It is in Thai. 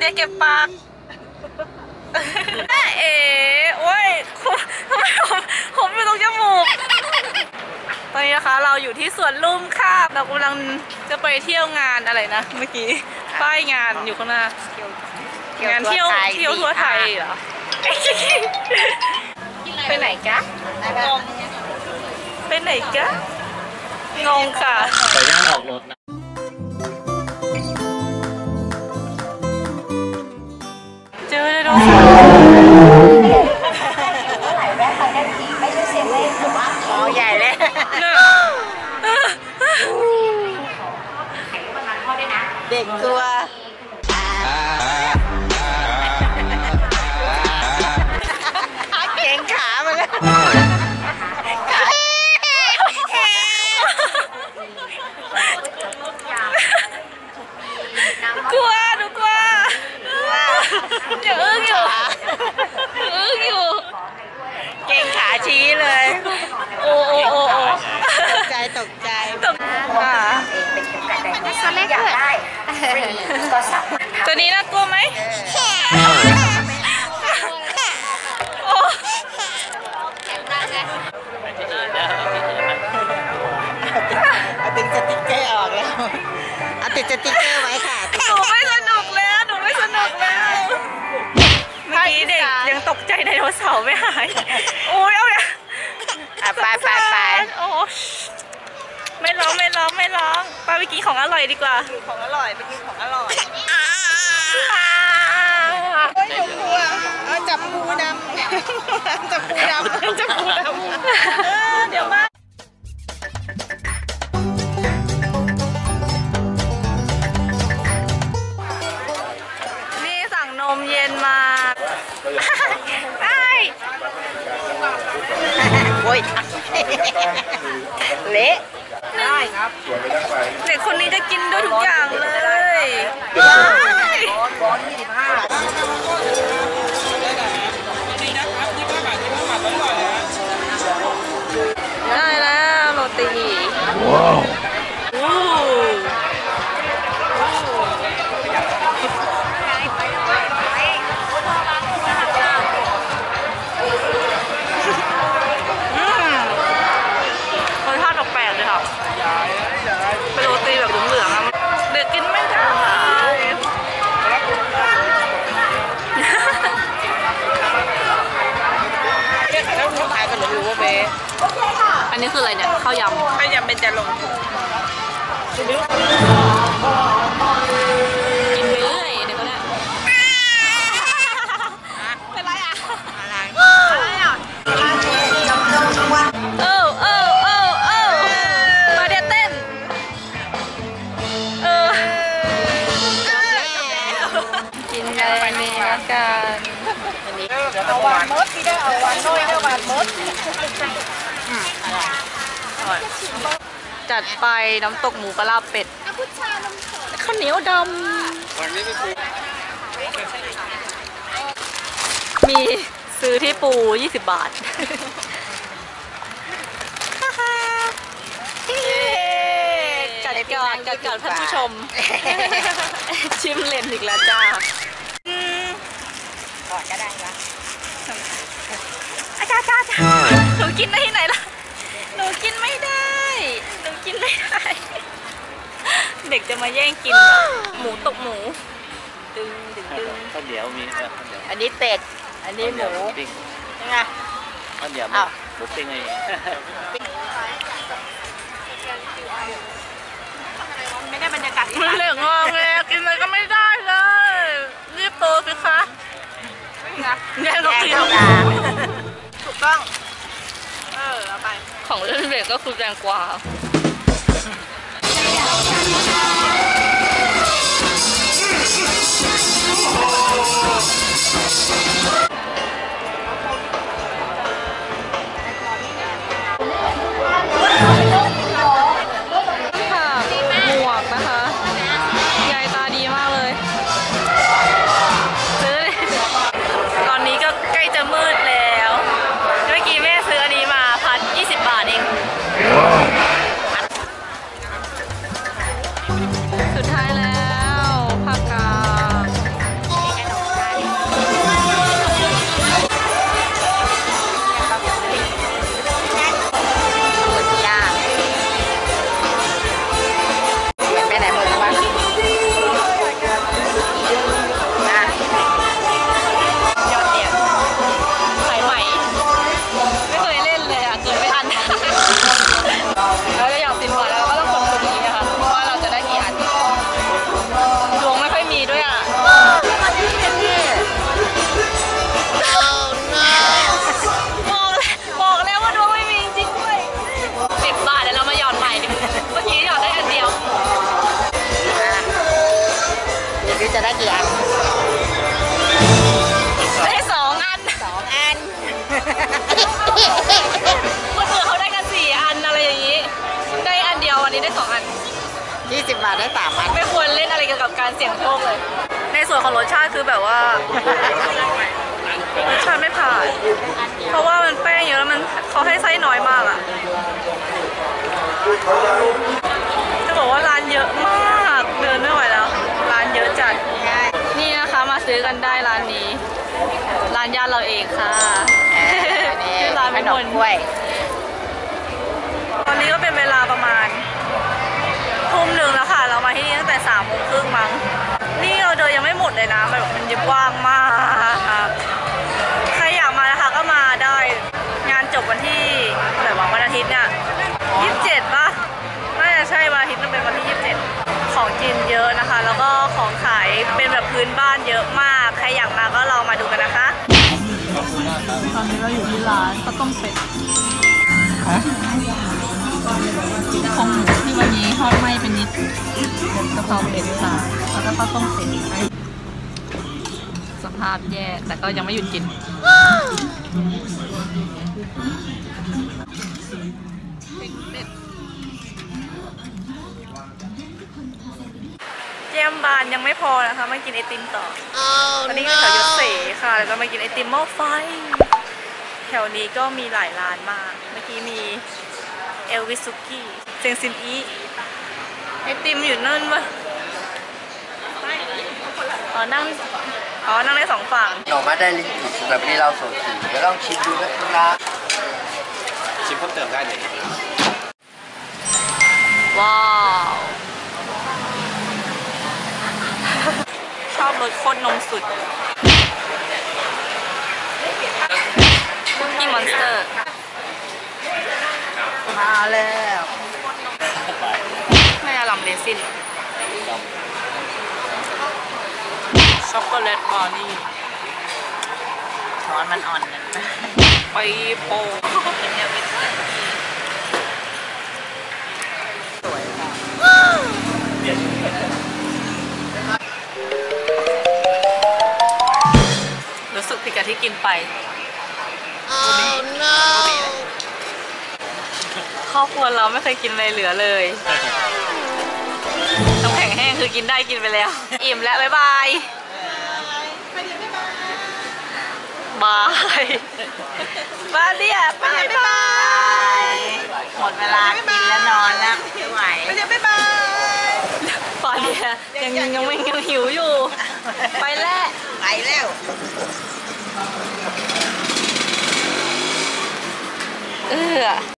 อย่าเก็บปาก แม่เอ๋โอ้ยผมทำไมผมผมอยู่ตรงจมูก ตอนนี้นะคะเราอยู่ที่สวนลุมค่ะ เรากำลังจะไปเที่ยวงานอะไรนะ เมื่อกี้ ป้ายงานอยู่ข้างหน้า งานเที่ยวเที่ยวทั่วไทยเหรอ ไปไหนจ๊ะงงไปไหนจ๊ะงงค่ะ ขออนุญาตออกรถนะ เก่งขามาแล้ว กลัวหนูกลัวอย่าอึ้งอยู่อย่าอึ้งอยู่ เก่งขาชี้เลย โอ้โอ้โอ้โอ้ ตกใจตกใจ ตกค่ะ ตัวเล็กด้วย ตัวนี้น่ากลัวไหมโอ้ เอาติดสติ๊กเกอร์ออกแล้วเอาติดสติ๊กเกอร์ไว้ค่ะหนูไม่สนุกแล้วหนูไม่สนุกแล้วเมื่อกี้เด็กยังตกใจไดโนเสาร์ไม่หายโอ้ยเอาเนี่ยอะไปไปไปโอ้ไม่ร้องไม่ร้องไม่ร้องไปไปกินของอร่อยดีกว่าของอร่อยไปกินของอร่อยอ้าวเฮ้ ยหนูกลัวเอาจับปูดำ จับปูดำ จับปูดำเออเดี๋ยวมานี่สั่งนมเย็นมาได้โอ้ยเละได้ครับเด็กคนนี้จะกินด้วยทุกอย่างเลยว้าย นนี้คืออะไรเนี่ยข้าวยำถ้ายังเป็นจะลงกินไปเรื่อยเดี๋ยวก็ได้เป็นไรอะอะไรเออเออเออเออมาเดี๋ยวเต้นเออกินอะไรนี่ละกันเอาหวานมดที่ได้เอาหวานน้อยได้หวานมด จัดไปน้ำตกหมูกระลาเป็ดข้าวเหนียวดำมีซื้อที่ปู 20 บาทกัดก่อนกัดก่อนท่านผู้ชม ชิมเลนอีกแล้วจ้าอืมก่อนก็ได้ปะอาจารย์อาจารย์อาจารย์หนูกินได้ที่ไหนล่ะ หนูกินไม่ ได้หนูกินไม่ได้ เด็กจะมาแย่งกิน หมูตกหมู ดึงดึงดึงข้าวเหนียวมีเออข้าวเหนียวอันนี้เป็ด อันนี้หมูปิ้งยังไงข้าวเหนียวอ้าวหมูปิ้งไงไม่ได้บรรยากาศมันเหลืองงองแงกินอะไรก็ไม่ได้เลย รีบโตสิคะแย่งเขากินถูกต้อง เออเอาไป ของเล่นเด็กก็คือแตงกวา ค่ กี่ยวกับการเสี่ยงโชคเลย ในส่วนของรสชาติคือแบบว่ารสชาติไม่ผ่าน เพราะว่ามันแป้งเยอะแล้วมันเขาให้ไส้น้อยมากอะจะบอกว่าร้านเยอะมากเดินไม่ไหวแล้ว ร้านเยอะจัด นี่นะคะมาซื้อกันได้ร้านนี้ ร้านญาติเราเองค่ะชื่อร้านขไม่นมมนกล้วยตอนนี้ก็ ทุ่มหนึ่งแล้วค่ะ เรามาที่นี่ตั้งแต่สามโมงครึ่งมั้ง นี่เราเดินยังไม่หมดเลยนะมันแบบมันกว้างมากใครอยากมานะคะก็มาได้ งานจบวันที่อะไรวะวันอาทิตย์เนี่ยยี่สิบเจ็ดปะน่าจะใช่วันอาทิตย์มันเป็นวันที่ยี่สิบเจ็ดของกินเยอะนะคะ แล้วก็ของขายเป็นแบบพื้นบ้านเยอะมาก ใครอยากมาก็เรามาดูกันนะคะ ตอนนี้เราอยู่ที่ร้านข้าวต้มเป็ด ของหมูที่วันนี้ทอดไหม้เป็นนิดกะเพราเป็ดค่ะแล้วก็ข้าวต้มเป็ดสภาพแย่แต่ก็ยังไม่หยุดกินแก้มบานยังไม่พอนะคะมากินไอติมต่ออตอนนี้อยู่แถวยศเสค่ะ แล้วก็มากินไอติมหม้อไฟ แถวนี้ก็มีหลายร้านมาก เมื่อกี้มี เอลวิสุกี้เซงซินอีไอติมอยู่นั่นปะอ๋อนั่งอ๋อนั่งได้สองฝั่งหน่อไม้ได้ลิงกิสำหรับวันนี้เราโสดสีเดี๋ยวลองชิมดูนะครับชิมเพิ่มเติมได้เลยว้าว ชอบรสข้นนมสุด นี่มอนสเตอร์ มาแล้วไม่อาลัมเรซินช็อกโกแลตบราวนี่ช้อนมันอ่อนนะไปโปะรู้สึกผิดกับที่กินไป ครอบครัวเราไม่เคยกินอะไรเหลือเลยน้ำแข็งแห้งคือกินได้กินไปแล้ว อิ่มแล้วบ๊ายบายบายบายเนี่ยบายบาย หมดเวลากินแล้วนอนแล้วไม่ไหวไปเดี๋ยวบ๊ายบายปาเนี่ยยังยังไม่ยังหิวอยู่ ไปแล้ว ไปแล้วเออ